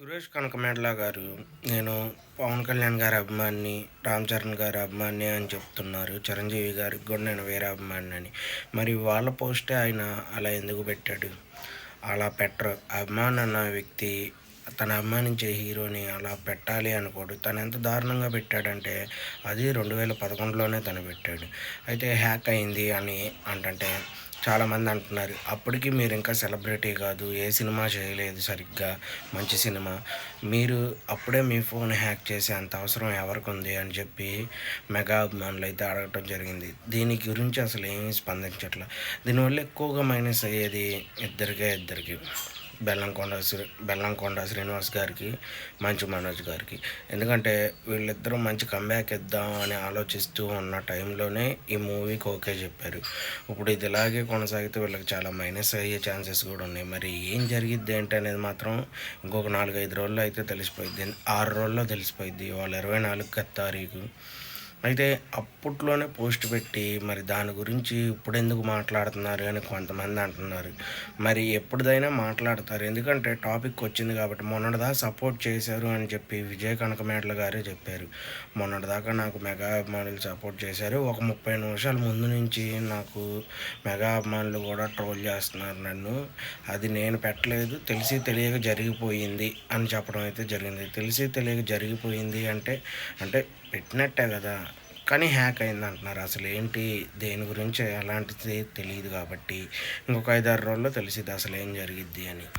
సురేష్ కనకమేడల గారు నేను పవన్ కళ్యాణ్ గారి అభిమాని రామ్ చరణ్ గారి అభిమాని అని చెప్తున్నారు. చిరంజీవి గారికి కూడా నేను వేరే అభిమాని అని. మరి వాళ్ళ పోస్టే ఆయన అలా ఎందుకు పెట్టాడు? అలా పెట్టరు. అభిమాన్ అన్న వ్యక్తి తన అభిమానించే హీరోని అలా పెట్టాలి అనుకోడు. తను ఎంత దారుణంగా పెట్టాడంటే అది రెండు వేల పదకొండులోనే తను పెట్టాడు. అయితే హ్యాక్ అయింది అని అంటే చాలామంది అంటున్నారు. అప్పటికి మీరు ఇంకా సెలబ్రిటీ కాదు ఏ సినిమా చేయలేదు సరిగ్గా మంచి సినిమా. మీరు అప్పుడే మీ ఫోన్ హ్యాక్ చేసే అంత అవసరం ఎవరికి ఉంది అని చెప్పి మెగా అభిమానులు అయితే అడగటం జరిగింది. దీని గురించి అసలు ఏమీ స్పందించట్లేదు దీనివల్ల ఎక్కువగా మైనస్ అయ్యేది ఇద్దరికే ఇద్దరికి. బెల్లంకొండ శ్రీ బెల్లంకొండ శ్రీనివాస్ గారికి మంచు మనోజ్ గారికి. ఎందుకంటే వీళ్ళిద్దరూ మంచి కంబ్యాక్ ఇద్దాం అని ఆలోచిస్తూ ఉన్న టైంలోనే ఈ మూవీకి ఓకే చెప్పారు. ఇప్పుడు ఇది ఇలాగే కొనసాగితే వీళ్ళకి చాలా మైనస్ అయ్యే ఛాన్సెస్ కూడా ఉన్నాయి. మరి ఏం జరిగిద్ది ఏంటి అనేది మాత్రం ఇంకొక నాలుగైదు రోజుల్లో అయితే తెలిసిపోయింది ఆరు రోజుల్లో తెలిసిపోయింది వాళ్ళు ఇరవై నాలుగు తారీఖు. అయితే అప్పట్లోనే పోస్ట్ పెట్టి మరి దాని గురించి ఇప్పుడు ఎందుకు మాట్లాడుతున్నారు అని కొంతమంది అంటున్నారు. మరి ఎప్పుడుదైనా మాట్లాడతారు. ఎందుకంటే టాపిక్ వచ్చింది కాబట్టి మొన్నటిదా సపోర్ట్ చేశారు అని చెప్పి విజయ్ కనకమేటల గారే చెప్పారు. మొన్నటిదాకా నాకు మెగా అభిమానులు సపోర్ట్ చేశారు. ఒక ముప్పై నిమిషాల ముందు నుంచి నాకు మెగా అభిమానులు కూడా ట్రోల్ చేస్తున్నారు నన్ను. అది నేను పెట్టలేదు. తెలిసి తెలియక జరిగిపోయింది అని చెప్పడం అయితే జరిగింది. తెలిసి తెలియక జరిగిపోయింది అంటే అంటే పెట్టినట్టే కదా. కానీ హ్యాక్ అయింది అంటున్నారు. అసలు ఏంటి? దేని గురించి ఎలాంటిది తెలియదు కాబట్టి ఇంకొక ఐదారు రోజుల్లో తెలిసిద్ది అసలు ఏం జరిగిద్ది అని.